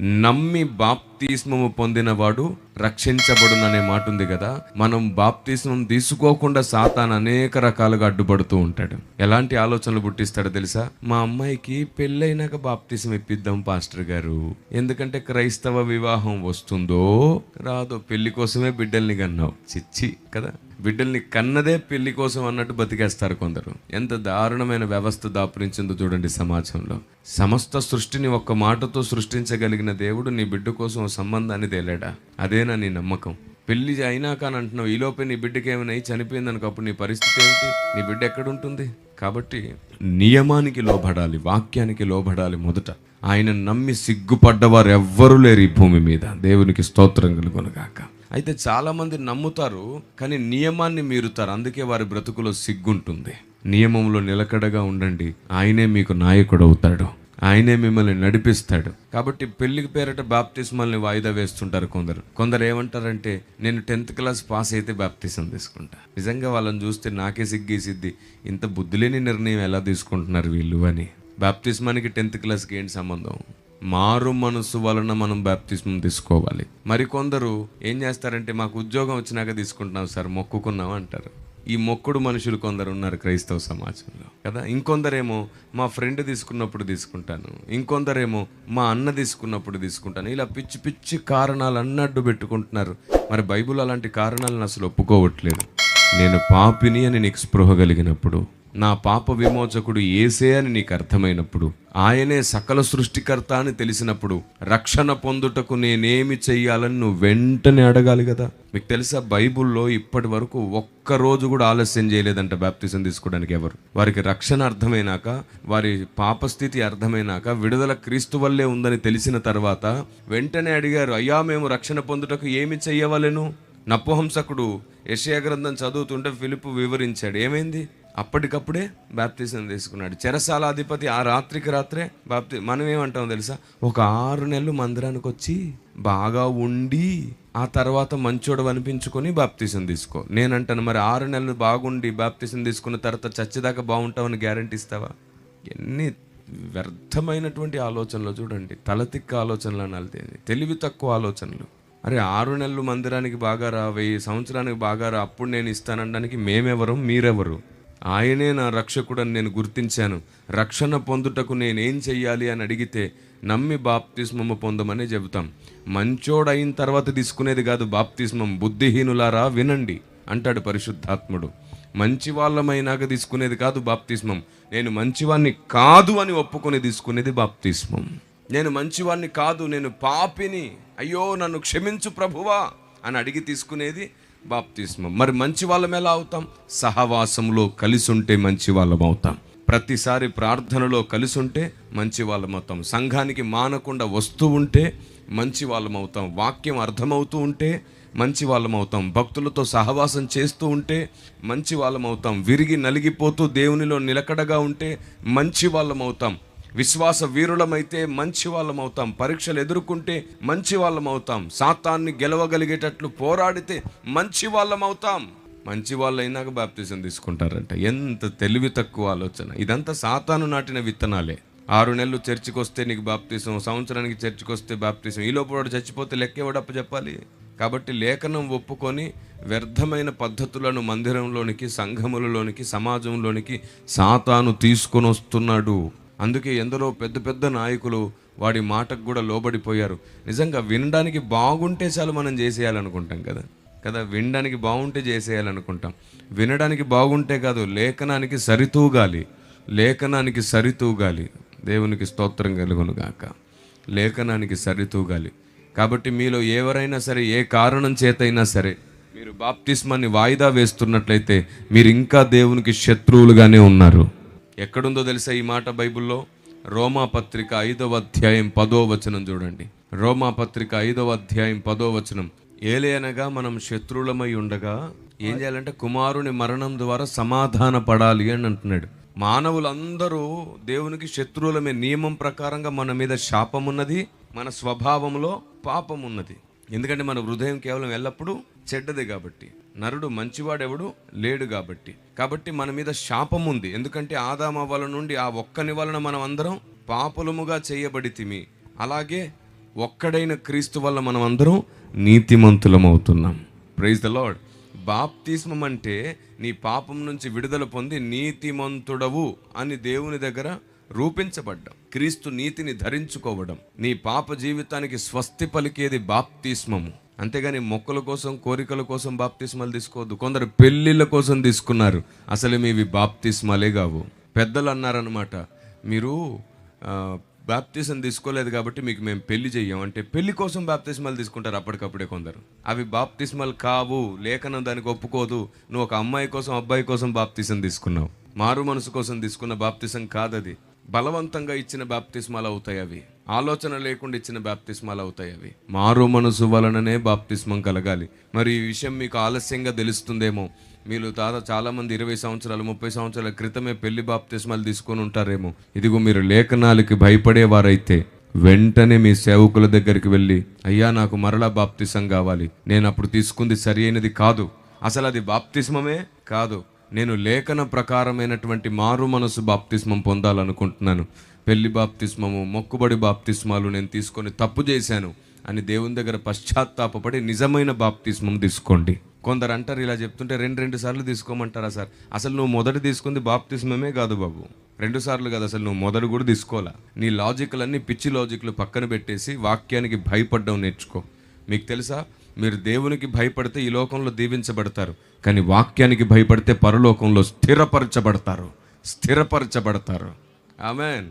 నమ్మి బాప్తిస్మము పొందినవాడు రక్షించబడుననే మాట ఉంది కదా మనం బాప్తిస్మం తీసుకోకుండా సాతాన్ అనేక రకాలుగా అడ్డుపడుతూ ఉంటాడు. ఎలాంటి ఆలోచనలు పుట్టిస్తాడో తెలుసా? మా అమ్మాయికి పెళ్ళైనాక బాప్తిసం ఇప్పిద్దాం పాస్టర్ గారు. ఎందుకంటే క్రైస్తవ వివాహం వస్తుందో రాదో పెళ్ళి కోసమే బిడ్డల్ని కన్నావు. చిచ్చి కదా? బిడ్డల్ని కన్నదే పెళ్ళి కోసం అన్నట్టు బతికేస్తారు కొందరు. ఎంత దారుణమైన వ్యవస్థ దాపురించిందో చూడండి సమాజంలో. సమస్త సృష్టిని ఒక్క మాటతో సృష్టించగలిగిన దేవుడు నీ బిడ్డ కోసం ఓ సంబంధాన్ని తేలాడా? అదేనా నీ నమ్మకం? పెళ్ళి అయినాక అని అంటున్నావు ఈలోపే నీ బిడ్డకి ఏమైనా అయి చనిపోయింది అనుకప్పుడు నీ పరిస్థితి ఏమిటి? నీ బిడ్డ ఎక్కడుంటుంది? కాబట్టి నియమానికి లోబడాలి వాక్యానికి లోబడాలి మొదట. ఆయన నమ్మి సిగ్గుపడ్డవారు ఎవ్వరూ లేరు ఈ భూమి మీద. దేవునికి స్తోత్రం కలుగునుగాక అయితే చాలామంది నమ్ముతారు కానీ నియమాన్ని మీరుతారు. అందుకే వారి బ్రతుకులో సిగ్గుంటుంది. నియమంలో నిలకడగా ఉండండి. ఆయనే మీకు నాయకుడు అవుతాడు ఆయనే మిమ్మల్ని నడిపిస్తాడు. కాబట్టి పెళ్ళికి పేరట బాప్తిస్మల్ని వాయిదా వేస్తుంటారు కొందరు. కొందరు ఏమంటారంటే నేను టెన్త్ క్లాస్ పాస్ అయితే బాప్తిసం తీసుకుంటా. నిజంగా వాళ్ళని చూస్తే నాకే సిగ్గేసిద్ది ఇంత బుద్ధిలేని నిర్ణయం ఎలా తీసుకుంటున్నారు వీళ్ళు అని. బాప్తిస్మానికి టెన్త్ క్లాస్కి ఏంటి సంబంధం? మారు మనసు వలన మనం బ్యాప్తిజం తీసుకోవాలి. మరికొందరు ఏం చేస్తారంటే మాకు ఉద్యోగం వచ్చినాక తీసుకుంటున్నాం సార్ మొక్కుకున్నాం అంటారు. ఈ మొక్కుడు మనుషులు కొందరు ఉన్నారు క్రైస్తవ సమాజంలో కదా? ఇంకొందరేమో మా ఫ్రెండ్ తీసుకున్నప్పుడు తీసుకుంటాను. ఇంకొందరేమో మా అన్న తీసుకున్నప్పుడు తీసుకుంటాను. ఇలా పిచ్చి పిచ్చి కారణాలు అన్నట్టు పెట్టుకుంటున్నారు. మరి బైబుల్ అలాంటి కారణాలను అసలు ఒప్పుకోవట్లేదు. నేను పాపిని అని నీకు స్పృహ కలిగినప్పుడు నా పాప విమోచకుడు ఏసే అని నీకు అర్థమైనప్పుడు ఆయనే సకల సృష్టికర్త అని తెలిసినప్పుడు రక్షణ పొందుటకు నేనేమి చెయ్యాలని నువ్వు వెంటనే అడగాలి కదా? మీకు తెలుసా బైబుల్లో ఇప్పటి వరకు ఒక్క రోజు కూడా ఆలస్యం చేయలేదంట బ్యాప్తిజం తీసుకోవడానికి ఎవరు. వారికి రక్షణ అర్థమైనాక వారి పాపస్థితి అర్థమైనాక విడుదల క్రీస్తు వల్లే ఉందని తెలిసిన తర్వాత వెంటనే అడిగారు అయ్యా మేము రక్షణ పొందుటకు ఏమి చెయ్యవలెను? నపుహంసకుడు యెషయా గ్రంథం చదువుతుంటే ఫిలిపు వివరించాడు ఏమైంది? అప్పటికప్పుడే బ్యాప్తిజం తీసుకున్నాడు. చెరసాలాధిపతి ఆ రాత్రికి రాత్రే బాప్తి మనం ఏమంటాం తెలుసా? ఒక ఆరు నెలలు మందిరానికి వచ్చి బాగా ఉండి ఆ తర్వాత మంచోడు అనిపించుకొని బాప్తిజం తీసుకో. నేనంటాను మరి ఆరు నెలలు బాగుండి బాప్తిజం తీసుకున్న తర్వాత చచ్చేదాకా బాగుంటావని గ్యారంటీ ఇస్తావా? ఎన్ని వ్యర్థమైనటువంటి ఆలోచనలు చూడండి. తలతిక్క ఆలోచనలు అనాలి తెలివి తక్కువ ఆలోచనలు. అరే ఆరు నెలలు మందిరానికి బాగా రా వెయ్యి సంవత్సరానికి బాగా రా అప్పుడు నేను ఇస్తానడానికి మేమెవరం? మీరెవరు? ఆయనే నా రక్షకుడని నేను గుర్తించాను. రక్షణ పొందుటకు నేనేం చెయ్యాలి అని అడిగితే నమ్మి బాప్తిస్మము పొందమనే చెబుతాం. మంచోడైన తర్వాత తీసుకునేది కాదు బాప్తిస్మం. బుద్ధిహీనులారా వినండి అంటాడు పరిశుద్ధాత్ముడు. మంచి వాళ్ళమైనాక తీసుకునేది కాదు బాప్తిస్మం. నేను మంచివాణ్ణి కాదు అని ఒప్పుకొని తీసుకునేది బాప్తిస్మం. నేను మంచివాణ్ణి కాదు నేను పాపిని. అయ్యో నన్ను క్షమించు ప్రభువా అని అడిగి తీసుకునేది బాప్తిస్మం. మరి మంచి వాళ్ళం ఎలా అవుతాం? సహవాసంలో కలిసి ఉంటే మంచి వాళ్ళం అవుతాం. ప్రతిసారి ప్రార్థనలో కలిసి ఉంటే మంచి వాళ్ళం అవుతాం. సంఘానికి మానకుండా వస్తూ ఉంటే మంచి వాళ్ళం అవుతాం. వాక్యం అర్థమవుతూ ఉంటే మంచి వాళ్ళం అవుతాం. భక్తులతో సహవాసం చేస్తూ ఉంటే మంచి వాళ్ళం అవుతాం. విరిగి నలిగిపోతూ దేవునిలో నిలకడగా ఉంటే మంచి వాళ్ళం అవుతాం. విశ్వాస వీరులమైతే మంచి వాళ్ళం అవుతాం పరీక్షలు ఎదుర్కొంటే మంచి వాళ్ళం అవుతాం సాతాన్ని గెలవగలిగేటట్లు పోరాడితే మంచి వాళ్ళం అవుతాం మంచి వాళ్ళు అయినాక బాప్తిజం తీసుకుంటారంట. ఎంత తెలివి తక్కువ ఆలోచన. ఇదంతా సాతాను నాటిన విత్తనాలే. ఆరు నెలలు చర్చికి వస్తే నీకు బాప్తీసం సంవత్సరానికి చర్చికి వస్తే ఈ లోపల వాడు చచ్చిపోతే లెక్కేవాడప్ప చెప్పాలి కాబట్టి లేఖనం ఒప్పుకొని వ్యర్థమైన పద్ధతులను మందిరంలోనికి సంఘములలోనికి సమాజంలోనికి సాతాను తీసుకొని వస్తున్నాడు అందుకే ఎందరో పెద్ద పెద్ద నాయకులు వాడి మాటకు కూడా లోబడిపోయారు. నిజంగా వినడానికి బాగుంటే చాలు మనం చేసేయాలనుకుంటాం కదా. కదా వినడానికి బాగుంటే చేసేయాలనుకుంటాం. వినడానికి బాగుంటే కాదు లేఖనానికి సరితూగాలి. లేఖనానికి సరితూగాలి. దేవునికి స్తోత్రం కలుగును గాక లేఖనానికి సరితూగాలి. కాబట్టి మీలో ఎవరైనా సరే ఏ కారణం చేతైనా సరే మీరు బాప్తిస్మాన్ని వాయిదా వేస్తున్నట్లయితే మీరు ఇంకా దేవునికి శత్రువులుగానే ఉన్నారు. ఎక్కడుందో తెలుసా ఈ మాట బైబిల్లో? రోమా పత్రిక ఐదవ అధ్యాయం పదో వచనం చూడండి. రోమా పత్రిక ఐదవ అధ్యాయం పదో వచనం. ఏలేనగా మనం శత్రువులమై ఉండగా ఏం చేయాలంటే కుమారుని మరణం ద్వారా సమాధాన పడాలి అని అంటున్నాడు. మానవులందరూ దేవునికి శత్రువులమే నియమం ప్రకారంగా మన మీద శాపం ఉన్నది మన స్వభావంలో పాపం ఉన్నది ఎందుకంటే మన హృదయం కేవలం ఎల్లప్పుడూ చెడ్డదే కాబట్టి. నరుడు మంచివాడెవడు? లేడు కాబట్టి. కాబట్టి మన మీద శాపం ఉంది. ఎందుకంటే ఆదామ వల నుండి ఆ ఒక్కని వలన మనం అందరం పాపులముగా చేయబడితిమి. అలాగే ఒక్కడైన క్రీస్తు వల్ల మనం అందరం నీతిమంతులం అవుతున్నాం ప్రైజ్ ద లాడ్ బాప్తిస్మం అంటే నీ పాపం నుంచి విడుదల పొంది నీతిమంతుడవు అని దేవుని దగ్గర రూపించబడ్డం. క్రీస్తు నీతిని ధరించుకోవడం. నీ పాప జీవితానికి స్వస్తి పలికేది బాప్తిస్మము. అంతేగాని మొక్కల కోసం కోరికల కోసం బాప్తిస్మాలు తీసుకోవద్దు. కొందరు పెళ్ళిళ్ళ కోసం తీసుకున్నారు. అసలు మీవి బాప్తిస్మాలే కావు. పెద్దలు అన్నారనమాట మీరు ఆ, బాప్తిజం తీసుకోలేదు కాబట్టి మీకు మేము పెళ్ళి చెయ్యం. అంటే పెళ్ళి కోసం బాప్తిస్మాలు తీసుకుంటారు అప్పటికప్పుడే కొందరు. అవి బాప్తిస్మాలు కావు. లేఖనం దానికి ఒప్పుకోదు. నువ్వు ఒక అమ్మాయి కోసం అబ్బాయి కోసం బాప్తిజం తీసుకున్నావు. మారు మనసు కోసం తీసుకున్న బాప్తిజం కాదది. బలవంతంగా ఇచ్చిన బాప్తిస్మాలు అవుతాయి అవి. ఆలోచన లేకుండా ఇచ్చిన బాప్తిస్మాలు అవుతాయి అవి. మారు మనసు వలననే బాప్తిస్మం కలగాలి. మరి ఈ విషయం మీకు ఆలస్యంగా తెలుస్తుందేమో. మీరు తాత చాలా మంది ఇరవై సంవత్సరాలు ముప్పై సంవత్సరాల క్రితమే పెళ్ళి బాప్తిస్మాలు తీసుకొని ఉంటారేమో. ఇదిగో మీరు లేఖనాలకి భయపడేవారైతే వెంటనే మీ సేవకుల దగ్గరికి వెళ్ళి అయ్యా నాకు మరలా బాప్తిసం కావాలి. నేను అప్పుడు తీసుకుంది సరి అయినది కాదు. అసలు అది బాప్తిస్మమే కాదు. నేను లేఖన ప్రకారమైనటువంటి మారు మనసు బాప్తిస్మం పొందాలనుకుంటున్నాను. పెళ్ళి బాప్తిస్మము మొక్కుబడి బాప్తిస్మాలు నేను తీసుకొని తప్పు చేశాను అని దేవుని దగ్గర పశ్చాత్తాపపడి నిజమైన బాప్తిస్మం తీసుకోండి. కొందరు అంటారు ఇలా చెప్తుంటే రెండు రెండు సార్లు తీసుకోమంటారా సార్? అసలు నువ్వు మొదటి తీసుకుంది బాప్తిస్మమే కాదు బాబు. రెండు సార్లు కాదు అసలు నువ్వు మొదటి కూడా తీసుకోవాలా? నీ లాజిక్లన్నీ పిచ్చి లాజిక్లు పక్కన పెట్టేసి వాక్యానికి భయపడ్డం నేర్చుకో. మీకు తెలుసా? మీరు దేవునికి భయపడితే ఈ లోకంలో దీవించబడతారు. కానీ వాక్యానికి భయపడితే పరలోకంలో స్థిరపరచబడతారు. స్థిరపరచబడతారు. ఆమెన్.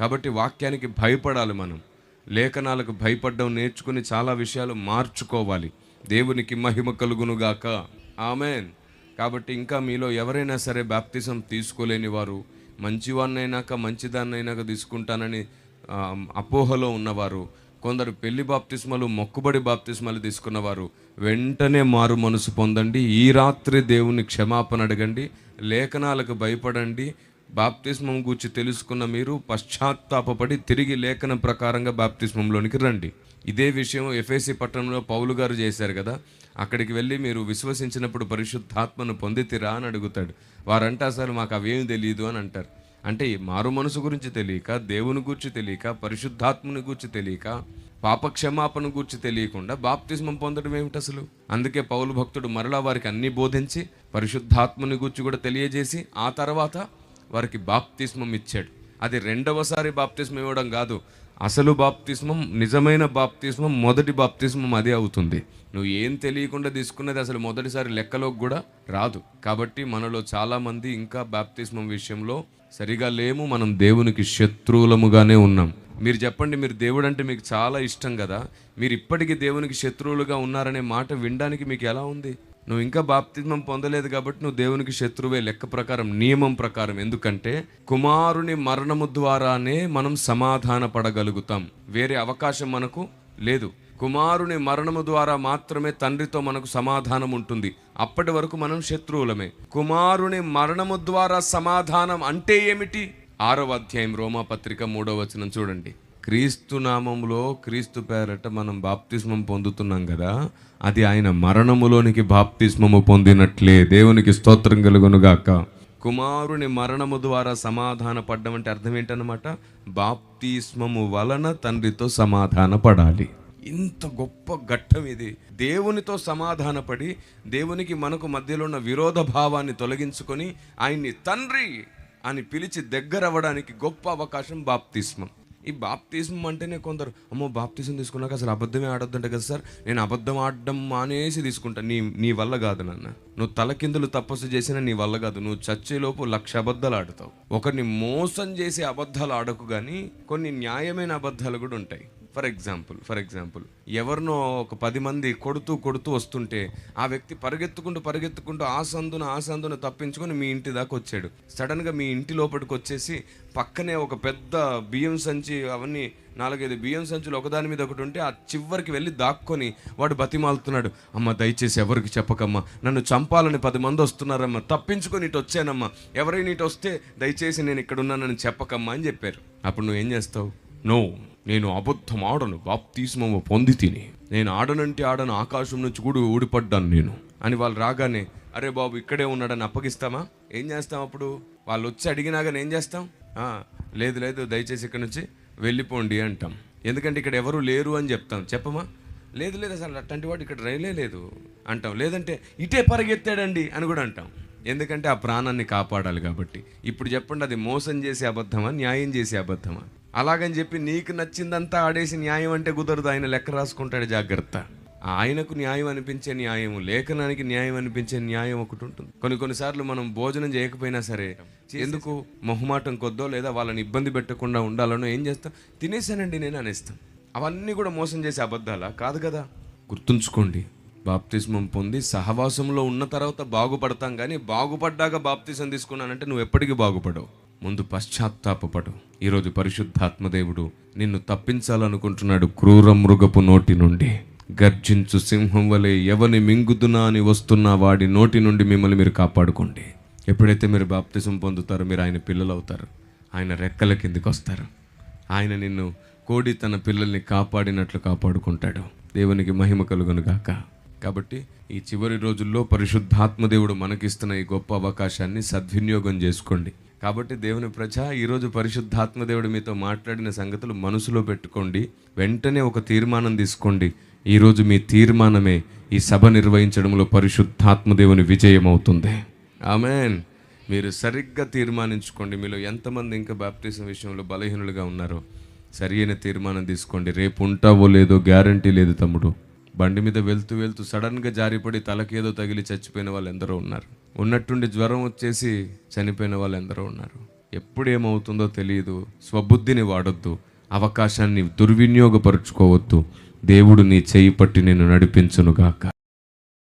కాబట్టి వాక్యానికి భయపడాలి మనం. లేఖనాలకు భయపడడం నేర్చుకుని చాలా విషయాలు మార్చుకోవాలి. దేవునికి మహిమ కలుగునుగాక. ఆమెన్. కాబట్టి ఇంకా మీలో ఎవరైనా సరే బ్యాప్తిజం తీసుకోలేని వారు మంచివాన్నైనాక మంచిదాన్నైనాక తీసుకుంటానని అపోహలో ఉన్నవారు కొందరు పెళ్ళి బాప్తిస్మలు మొక్కుబడి బాప్తిస్మలు తీసుకున్నవారు వెంటనే మారు మనసు పొందండి. ఈ రాత్రి దేవుని క్షమాపణ అడగండి. లేఖనాలకు భయపడండి. బాప్తిస్మం గురించి తెలుసుకున్న మీరు పశ్చాత్తాపపడి తిరిగి లేఖన ప్రకారంగా బాప్తిస్మంలోనికి రండి. ఇదే విషయం ఎఫ్ఎసి పట్టణంలో పౌలు గారు చేశారు కదా. అక్కడికి వెళ్ళి మీరు విశ్వసించినప్పుడు పరిశుద్ధాత్మను పొందితిరా అని అడుగుతాడు. వారంటే అసలు మాకు అవేమి తెలియదు అని అంటారు. అంటే మారు మనసు గురించి తెలియక దేవుని గురించి తెలియక పరిశుద్ధాత్మని గురించి తెలియక పాపక్షమాపణ గురించి తెలియకుండా బాప్తిస్మం పొందడం ఏమిటి అసలు? అందుకే పౌలు భక్తుడు మరలా వారికి అన్ని బోధించి పరిశుద్ధాత్మని గురించి కూడా తెలియజేసి ఆ తర్వాత వారికి బాప్తిస్మం ఇచ్చాడు. అది రెండవసారి బాప్తిస్మం ఇవ్వడం కాదు అసలు బాప్తిస్మం నిజమైన బాప్తిస్మం మొదటి బాప్తిస్మం అదే అవుతుంది. నువ్వు ఏం తెలియకుండా తీసుకున్నది అసలు మొదటిసారి లెక్కలోకి కూడా రాదు. కాబట్టి మనలో చాలామంది ఇంకా బాప్తిస్మం విషయంలో సరిగా లేము మనం దేవునికి శత్రువులముగానే ఉన్నాం. మీరు చెప్పండి మీరు దేవుడు అంటే మీకు చాలా ఇష్టం కదా. మీరు ఇప్పటికీ దేవునికి శత్రువులుగా ఉన్నారనే మాట వినడానికి మీకు ఎలా ఉంది? నువ్వు ఇంకా బాప్తిజం పొందలేదు కాబట్టి నువ్వు దేవునికి శత్రువే లెక్క ప్రకారం నియమం ప్రకారం. ఎందుకంటే కుమారుని మరణము ద్వారానే మనం సమాధాన పడగలుగుతాం వేరే అవకాశం మనకు లేదు. కుమారుని మరణము ద్వారా మాత్రమే తండ్రితో మనకు సమాధానం ఉంటుంది. అప్పటి వరకు మనం శత్రువులమే. కుమారుని మరణము ద్వారా సమాధానం అంటే ఏమిటి? ఆరవ అధ్యాయం రోమాపత్రిక మూడవ వచనం చూడండి. క్రీస్తు నామములో క్రీస్తు పేరట మనం బాప్తిస్మం పొందుతున్నాం కదా. అది ఆయన మరణములోనికి బాప్తిస్మము పొందినట్లే. దేవునికి స్తోత్రం కలుగునుగాక కుమారుని మరణము ద్వారా సమాధాన పడ్డం అంటే అర్థం ఏంటనమాట బాప్తిస్మము వలన తండ్రితో సమాధాన పడాలి. ఇంత గొప్ప ఘట్టం ఇది. దేవునితో సమాధానపడి దేవునికి మనకు మధ్యలో ఉన్న విరోధ భావాన్ని తొలగించుకొని ఆయన్ని తండ్రి అని పిలిచి దగ్గరవ్వడానికి గొప్ప అవకాశం బాప్తిస్మం. ఈ బాప్తిజం అంటేనే కొందరు అమ్మో బాప్తిజం తీసుకున్నాక అసలు అబద్ధమే ఆడొద్దంటే కదా సార్. నేను అబద్ధం ఆడడం మానేసి తీసుకుంటా. నీ నీ వల్ల కాదు నాన్న. నువ్వు తలకిందులు తపస్సు చేసినా నీ వల్ల కాదు. నువ్వు చచ్చేలోపు లక్ష అబద్ధాలు ఆడుతావు. ఒకరిని మోసం చేసే అబద్ధాలు ఆడకు కానీ కొన్ని న్యాయమైన అబద్ధాలు కూడా ఉంటాయి. ఫర్ ఎగ్జాంపుల్ ఫర్ ఎగ్జాంపుల్ ఎవరినో ఒక పది మంది కొడుతూ కొడుతూ వస్తుంటే ఆ వ్యక్తి పరిగెత్తుకుంటూ పరిగెత్తుకుంటూ ఆ సందున ఆ సందున తప్పించుకొని మీ ఇంటి దాకా వచ్చాడు. సడన్గా మీ ఇంటి లోపలికి వచ్చేసి పక్కనే ఒక పెద్ద బియ్యం సంచి అవన్నీ నాలుగైదు బియ్యం సంచులు ఒకదాని మీద ఒకటి ఉంటే ఆ చివరికి వెళ్ళి దాక్కొని వాడు బతిమాలుతున్నాడు. అమ్మ దయచేసి ఎవరికి చెప్పకమ్మా? నన్ను చంపాలని పది మంది వస్తున్నారమ్మా. తప్పించుకొని ఇటు వచ్చానమ్మా. ఎవరైనా ఇటు వస్తే దయచేసి నేను ఇక్కడ ఉన్నానని చెప్పకమ్మా అని చెప్పారు. అప్పుడు నువ్వు ఏం చేస్తావు? నో. నేను అబద్ధం ఆడను బాప్తీస్మము పొంది తిని. నేను ఆడనంటే ఆడను ఆకాశం నుంచి కూడా ఊడిపడ్డాను నేను. అని వాళ్ళు రాగానే అరే బాబు ఇక్కడే ఉన్నాడని అప్పగిస్తామా? ఏం చేస్తాం అప్పుడు? వాళ్ళు వచ్చి అడిగినా కానీ ఏం చేస్తాం? లేదు లేదు దయచేసి ఇక్కడ నుంచి వెళ్ళిపోండి అంటాం. ఎందుకంటే ఇక్కడ ఎవరు లేరు అని చెప్తాం. చెప్పమా? లేదు లేదు అసలు అట్లాంటి వాడు ఇక్కడ రైలే లేదు అంటాం. లేదంటే ఇటే పరిగెత్తాడండి అని కూడా అంటాం. ఎందుకంటే ఆ ప్రాణాన్ని కాపాడాలి కాబట్టి. ఇప్పుడు చెప్పండి అది మోసం చేసే అబద్ధమా? న్యాయం చేసే అబద్ధమా? అలాగని చెప్పి నీకు నచ్చిందంతా ఆడేసి న్యాయం అంటే కుదరదు. ఆయన లెక్క రాసుకుంటాడు జాగ్రత్త. ఆయనకు న్యాయం అనిపించే న్యాయం లేఖనానికి న్యాయం అనిపించే న్యాయం ఒకటి ఉంటుంది. కొన్ని కొన్నిసార్లు మనం భోజనం చేయకపోయినా సరే ఎందుకు మొహమాటం కొద్దో లేదా వాళ్ళని ఇబ్బంది పెట్టకుండా ఉండాలనో ఏం చేస్తాం? తినేసానండి నేను అనేస్తాం. అవన్నీ కూడా మోసం చేసే అబద్ధాలా? కాదు కదా. గుర్తుంచుకోండి బాప్తిస్మం పొంది సహవాసంలో ఉన్న తర్వాత బాగుపడతాం కానీ బాగుపడ్డాక బాప్తిసం తీసుకున్నానంటే నువ్వు ఎప్పటికీ బాగుపడవు. ముందు పశ్చాత్తాపపడు. ఈరోజు పరిశుద్ధాత్మదేవుడు నిన్ను తప్పించాలనుకుంటున్నాడు క్రూర మృగపు నోటి నుండి. గర్జించు సింహం వలె ఎవని మింగుదునా అని వస్తున్న వాడి నోటి నుండి మిమ్మల్ని మీరు కాపాడుకోండి. ఎప్పుడైతే మీరు బాప్తిసం పొందుతారో మీరు ఆయన పిల్లలు అవుతారు ఆయన రెక్కల కిందికి వస్తారు. ఆయన నిన్ను కోడి తన పిల్లల్ని కాపాడినట్లు కాపాడుకుంటాడు. దేవునికి మహిమ కలుగును గాక కాబట్టి ఈ చివరి రోజుల్లో పరిశుద్ధాత్మ దేవుడు మనకిస్తున్న ఈ గొప్ప అవకాశాన్ని సద్వినియోగం చేసుకోండి. కాబట్టి దేవుని ప్రజ ఈరోజు పరిశుద్ధాత్మ దేవుడు మీతో మాట్లాడిన సంగతులు మనసులో పెట్టుకోండి. వెంటనే ఒక తీర్మానం తీసుకోండి. ఈరోజు మీ తీర్మానమే ఈ సభ నిర్వహించడంలో పరిశుద్ధాత్మ దేవుని విజయం అవుతుంది. ఆమెన్. మీరు సరిగ్గా తీర్మానించుకోండి. మీలో ఎంతమంది ఇంకా బాప్టిజం విషయంలో బలహీనులుగా ఉన్నారో సరి అయిన తీర్మానం తీసుకోండి. రేపు ఉంటావో లేదో గ్యారంటీ లేదు తమ్ముడు. బండి మీద వెళ్తూ వెళ్తూ సడన్గా జారిపడి తలకేదో తగిలి చచ్చిపోయిన వాళ్ళు ఎందరో ఉన్నారు. ఉన్నట్టుండి జ్వరం వచ్చేసి చనిపోయిన వాళ్ళు ఎందరో ఉన్నారు. ఎప్పుడు ఏమవుతుందో తెలియదు. స్వబుద్ధిని వాడొద్దు. అవకాశాన్ని దుర్వినియోగపరుచుకోవద్దు. దేవుడు నీ చేయి పట్టి నేను నడిపించునుగాక.